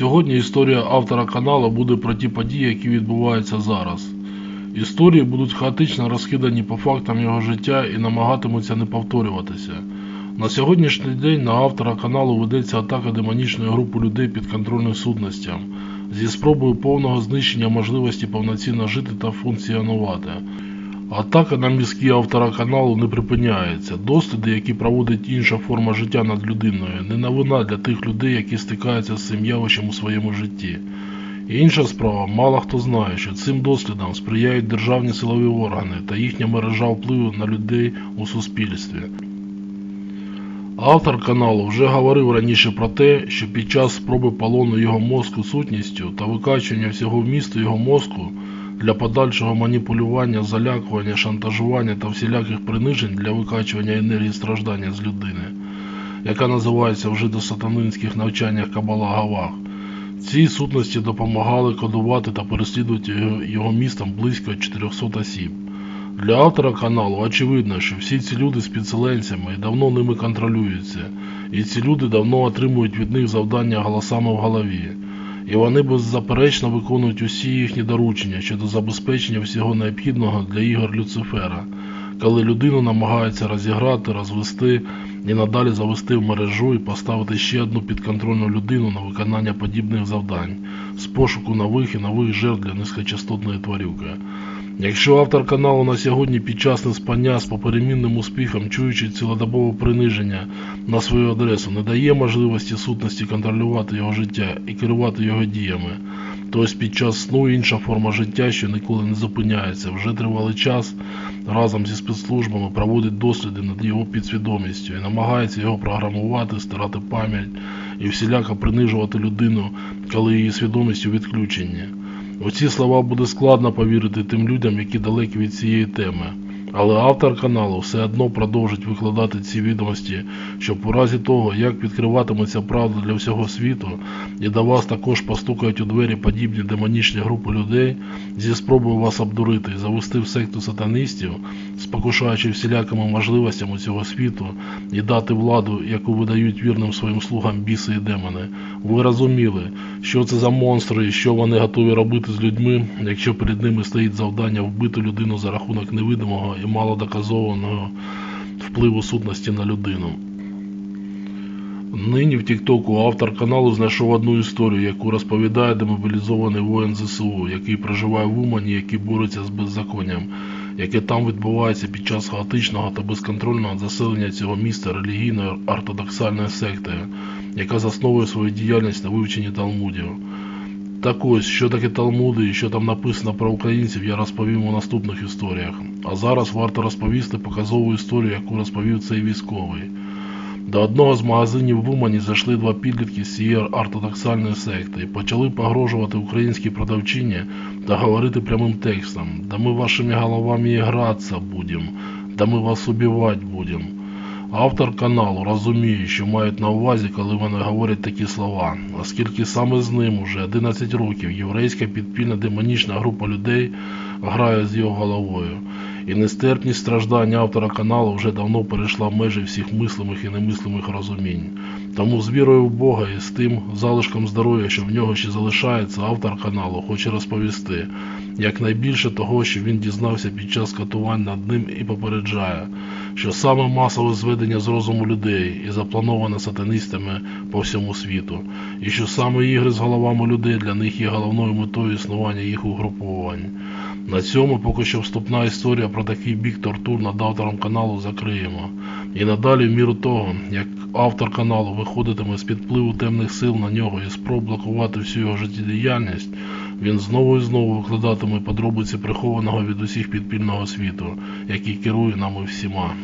Сьогодні історія автора каналу буде про ті події, які відбуваються зараз. Історії будуть хаотично розкидані по фактам його життя і намагатимуться не повторюватися. На сьогоднішній день на автора каналу ведеться атака демонічної групи людей підконтрольних судностям зі спробою повного знищення можливості повноцінно жити та функціонувати. Атака на мізки автора каналу не припиняється. Досліди, які проводить інша форма життя над людиною, не новина для тих людей, які стикаються з цим явищем у своєму житті. І інша справа, мало хто знає, що цим дослідам сприяють державні силові органи та їхня мережа впливу на людей у суспільстві. Автор каналу вже говорив раніше про те, що під час спроби полону його мозку сутністю та викачування всього вмісту його мозку для подальшого маніпулювання, залякування, шантажування та всіляких принижень для викачування енергії страждання з людини, яка називається вже до сатанинських навчаннях Кабала Гавах. Ці сутності допомагали кодувати та переслідувати його містом близько 400 осіб. Для автора каналу очевидно, що всі ці люди з підселенцями і давно ними контролюються, і ці люди давно отримують від них завдання голосами в голові. І вони беззаперечно виконують усі їхні доручення щодо забезпечення всього необхідного для ігор Люцифера, коли людину намагаються розіграти, розвести і надалі завести в мережу і поставити ще одну підконтрольну людину на виконання подібних завдань з пошуку нових і нових жертв для низькочастотної тварюки. Якщо автор каналу на сьогодні під час неспання з поперемінним успіхом, чуючи цілодобове приниження на свою адресу, не дає можливості сутності контролювати його життя і керувати його діями, то ось під час сну інша форма життя, що ніколи не зупиняється, вже тривалий час разом зі спецслужбами проводить досліди над його підсвідомістю і намагається його програмувати, стирати пам'ять і всіляко принижувати людину, коли її свідомістю відключення. У ці слова буде складно повірити тим людям, які далекі від цієї теми. Але автор каналу все одно продовжить викладати ці відомості, щоб у разі того, як відкриватиметься правда для всього світу, і до вас також постукають у двері подібні демонічні групи людей зі спробою вас обдурити і завести в секту сатанистів, спокушаючи всілякими можливостями цього світу і дати владу, яку видають вірним своїм слугам біси і демони. Ви розуміли, що це за монстри і що вони готові робити з людьми, якщо перед ними стоїть завдання вбити людину за рахунок невидимого і малодоказованого впливу сутності на людину. Нині в Тіктоку автор каналу знайшов одну історію, яку розповідає демобілізований воїн ЗСУ, який проживає в Умані, який бореться з беззаконням, яке там відбувається під час хаотичного та безконтрольного заселення цього міста релігійною ортодоксальною сектою, яка засновує свою діяльність на вивченні талмудів. Так ось, що таке Талмуди і що там написано про українців, я розповім у наступних історіях. А зараз варто розповісти показову історію, яку розповів цей військовий. До одного з магазинів в Умані зайшли два підлітки з цієї ортодоксальної секти і почали погрожувати українській продавчині та говорити прямим текстом «Да ми вашими головами і гратися будем, да ми вас убивати будем». Автор каналу розуміє, що мають на увазі, коли вони говорять такі слова, оскільки саме з ним уже 11 років єврейська підпільна демонічна група людей грає з його головою. І нестерпність страждань автора каналу вже давно перейшла межі всіх мислимих і немислимих розумінь. Тому з вірою в Бога і з тим залишком здоров'я, що в нього ще залишається, автор каналу хоче розповісти якнайбільше того, що він дізнався під час катувань над ним і попереджає, що саме масове зведення з розуму людей і заплановане сатанистами по всьому світу, і що саме ігри з головами людей для них є головною метою існування їх угруповань. На цьому поки що вступна історія про такий бік тортур над автором каналу закриємо. І надалі, в міру того, як автор каналу виходитиме з під впливу темних сил на нього і спроб блокувати всю його життєдіяльність, він знову і знову викладатиме подробиці прихованого від усіх підпільного світу, який керує нами всіма.